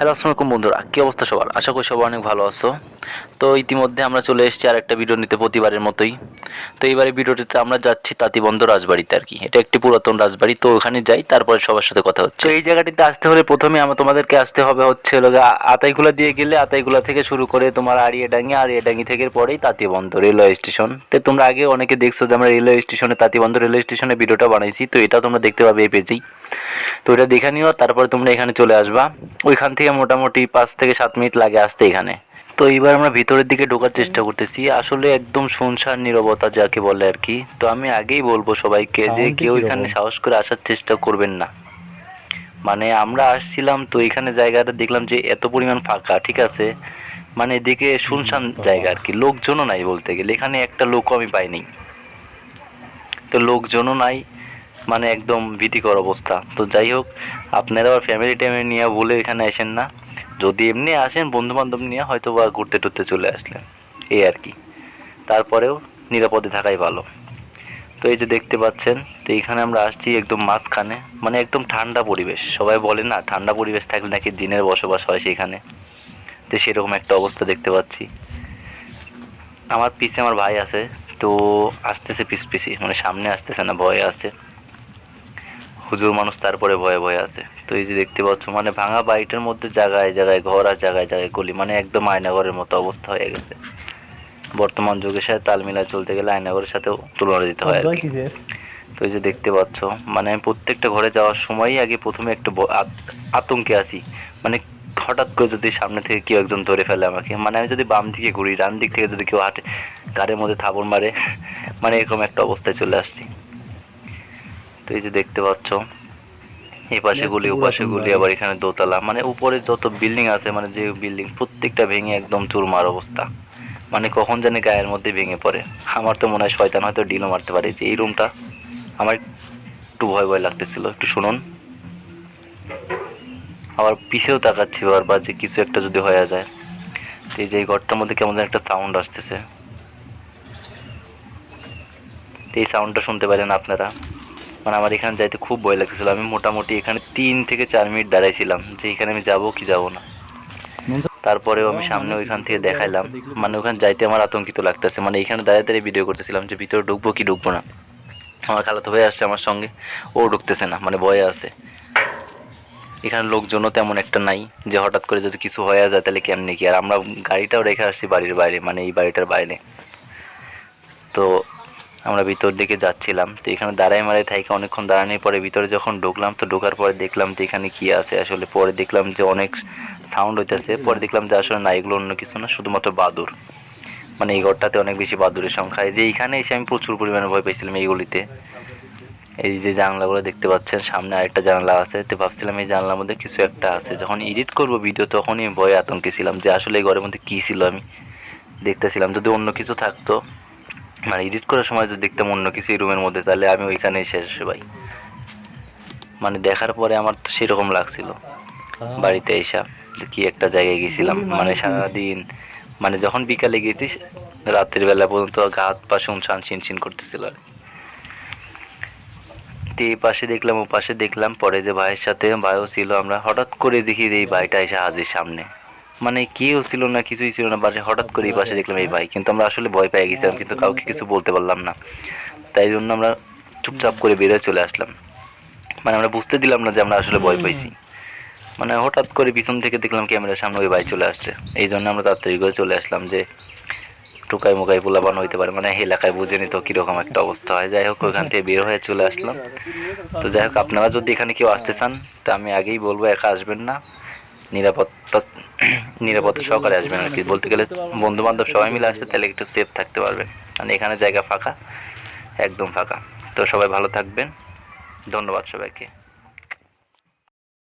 Hello, আসসালামু আলাইকুম বন্ধুরা। কী অবস্থা সবার? আশা করি সবাই অনেক ভালো আছো। তো ইতিমধ্যে আমরা চলে এসেছি আর একটা ভিডিও নিতে প্রতিবারের মতোই। তো এইবারে ভিডিওটিতে আমরা যাচ্ছি তাঁতিবন্ধ রাজবাড়িতে আর কি। এটা একটি পুরাতন রাজবাড়ি। তো ওখানে যাই, তারপরে সবার সাথে কথা হচ্ছে। এই জায়গাটিতে আসতে হলে প্রথমে আমরা তোমাদেরকে আসতে হবে হচ্ছে আতাইগুলা দিয়ে গেলে আতাইগুলা থেকে শুরু করে তোমার আড়িয়াডাঙ্গি। আড়িয়াডাঙ্গি থেকে পরেই তাঁতিবন্ধ রেলওয়ে স্টেশন। তো তোমরা আগে অনেকে দেখছ যে আমরা রেলওয়ে স্টেশনে, তাঁতিবন্ধ রেলওয়ে স্টেশনে ভিডিওটা বানাইছি। তো এটা তোমরা দেখতে পাবে এই পেজেই তো এটা দেখে নিও তারপরে তোমরা এখানে চলে আসবা। ওইখান থেকে মোটামুটি পাঁচ থেকে সাত মিনিট লাগে আসতে এখানে। তো এইবার আমরা ভিতরের দিকে ঢোকার চেষ্টা করতেছি। আসলে একদম শুনশান নীরবতা যাকে বলে আর কি। তো আমি আগেই বলব সবাইকে যে কেউ এখানে সাহস করে আসার চেষ্টা করবেন না। মানে আমরা আসছিলাম তো এখানে জায়গাটা দেখলাম যে এত পরিমাণ ফাঁকা ঠিক আছে? মানে এদিকে শুনশান জায়গা আর কি। লোকজনও নাই বলতে গেলে। এখানে একটা লোকও আমি পাইনি। তো লোকজনও নাই। মানে একদম ভীতিকর অবস্থা। তো যাই হোক, আপনারা আবার ফ্যামিলি টাইমে নিয়ে বলে এখানে আসেন না। যদি এমনি আসেন বন্ধু বান্ধব নিয়ে হয়তো বা ঘুরতে টুরতে চলে আসলেন। এই আর কি। তারপরেও নিরাপদে থাকাই ভালো। তো এই যে দেখতে পাচ্ছেন, তো এইখানে আমরা আসছি একদম মাঝখানে মানে একদম ঠান্ডা পরিবেশ। সবাই বলে না, ঠান্ডা পরিবেশ থাকলে নাকি দিনের বসবাস হয় সেখানে। তো সেরকম একটা অবস্থা দেখতে পাচ্ছি। আমার পিছে আমার ভাই আছে, তো আসতেছে পিস পিসি মানে সামনে আসতেছে না, ভয়ে আছে। হুজুর মানুষ তারপরে ভয়ে ভয়ে আছে। তো এই যে দেখতে পাচ্ছ মানে ভাঙা বাড়িটার মধ্যে জায়গায় জায়গায় ঘর আর জায়গায় জায়গায় গলি মানে একদম আয়নাঘরের মতো অবস্থা হয়ে গেছে। বর্তমান যুগের সাথে তাল মিলায় চলতে গেলে আয়নাঘরের সাথেও তুলনা দিতে হয় আর কি। তো এই যে দেখতে পাচ্ছ মানে আমি প্রত্যেকটা ঘরে যাওয়ার সময়ই আগে প্রথমে একটু আতঙ্কে আসি মানে হঠাৎ করে যদি সামনে থেকে কেউ একজন ধরে ফেলে আমাকে মানে আমি যদি বাম দিকে ঘুরি ডান দিক থেকে যদি কেউ হাঁটে গাড়ির মধ্যে থাপড় মারে মানে এরকম একটা অবস্থায় চলে আসছি। তো এই যে দেখতে পাচ্ছ এই পাশে গুলি ও পাশে গুলি আবার এখানে দোতলা। মানে উপরে যত বিল্ডিং আছে মানে যে বিল্ডিং প্রত্যেকটা ভেঙে একদম চুরমার অবস্থা। মানে কখন জানি গায়ের মধ্যে ভেঙে পড়ে। আমার তো মনে হয় শয়তান হয়তো ডিলও মারতে পারে। যে এই রুমটা আমার একটু ভয় ভয় লাগতেছিল। একটু শুনুন। আবার পিছেও তাকাচ্ছি বারবার যে কিছু একটা যদি হয়ে যায়। তো এই যে এই ঘরটার মধ্যে কেমন যেন একটা সাউন্ড আসতেছে। এই সাউন্ডটা শুনতে পারেন আপনারা। মানে আমার এখানে যাইতে খুব ভয় লাগতেছিল। আমি মোটামুটি এখানে তিন থেকে চার মিনিট দাঁড়াইছিলাম যে এখানে আমি যাব কি যাব না। তারপরেও আমি সামনে ওইখান থেকে দেখাইলাম। মানে ওখানে যাইতে আমার আতঙ্কিত লাগতেছে। মানে এখানে দাঁড়িয়ে দাঁড়িয়ে ভিডিও করতেছিলাম যে ভিতরে ঢুকবো কি ঢুকবো না। আমার খালাতো ভাই আসছে আমার সঙ্গে। ও ঢুকতেছে না মানে ভয়ে আছে। এখানে লোকজনও তেমন একটা নাই যে হঠাৎ করে যদি কিছু হয়ে যায় তাহলে কেমনি কি? আর আমরা গাড়িটাও রেখে আসছি বাড়ির বাইরে মানে এই বাড়িটার বাইরে। তো আমরা ভিতর দিকে যাচ্ছিলাম, তো এখানে দাঁড়াই মারাই থাইকে অনেকক্ষণ দাঁড়ানোর পরে ভিতরে যখন ঢুকলাম, তো ঢোকার পরে দেখলাম যে এখানে কি আছে। আসলে পরে দেখলাম যে অনেক সাউন্ড হইতেছে, পরে দেখলাম যে আসলে না, এগুলো অন্য কিছু না, শুধুমাত্র বাদুর। মানে এই ঘরটাতে অনেক বেশি বাদুরের সংখ্যা। যে এইখানে এসে আমি প্রচুর পরিমাণে ভয় পেয়েছিলাম এইগুলিতে। এই যে জানলাগুলো দেখতে পাচ্ছেন, সামনে আরেকটা জানলা আছে। তো ভাবছিলাম এই জানলার মধ্যে কিছু একটা আছে। যখন এডিট করব ভিডিও তখনই ভয়ে আতঙ্কে ছিলাম যে আসলে এই ঘরের মধ্যে কী ছিল আমি। দেখতেছিলাম যদি অন্য কিছু থাকতো মানে এডিট করার সময় যদি দেখতাম অন্য কিছু এই রুমের মধ্যে তাহলে আমি ওইখানেই শেষ ভাই। মানে দেখার পরে আমার তো সেরকম লাগছিল। বাড়িতে এসা কি একটা জায়গায় গেছিলাম মানে সারাদিন মানে যখন বিকালে গেছি রাতের বেলা পর্যন্ত গা হাত পা শুনশান শিনশিন করতেছিল আর। তো এই পাশে দেখলাম ও পাশে দেখলাম পরে যে ভাইয়ের সাথে ভাইও ছিল আমরা হঠাৎ করে দেখি যে এই ভাইটা এসে হাজির সামনে। মানে কেউ ছিল না কিছুই ছিল না বাসে হঠাৎ করে এই পাশে দেখলাম এই ভাই। কিন্তু আমরা আসলে ভয় পেয়ে গেছিলাম কিন্তু কাউকে কিছু বলতে পারলাম না। তাই জন্য আমরা চুপচাপ করে বেরিয়ে চলে আসলাম। মানে আমরা বুঝতে দিলাম না যে আমরা আসলে ভয় পাইছি। মানে হঠাৎ করে পিছন থেকে দেখলাম ক্যামেরার সামনে ওই ভাই চলে আসছে। এই জন্য আমরা তাড়াতাড়ি করে চলে আসলাম যে টুকাই মুকাই পোলাপান হইতে পারে। মানে এলাকায় বুঝে নিত কীরকম একটা অবস্থা হয়। যাই হোক ওইখান থেকে বের হয়ে চলে আসলাম। তো যাই হোক আপনারা যদি এখানে কেউ আসতে চান তা আমি আগেই বলব একা আসবেন না। নিরাপত্তা নিরাপত্তা সহকারে আসবেন আর কি। বলতে গেলে বন্ধু বান্ধব সবাই মিলে আসলে তাহলে একটু সেফ থাকতে পারবে। মানে এখানে জায়গা ফাঁকা, একদম ফাঁকা। তো সবাই ভালো থাকবেন। ধন্যবাদ সবাইকে।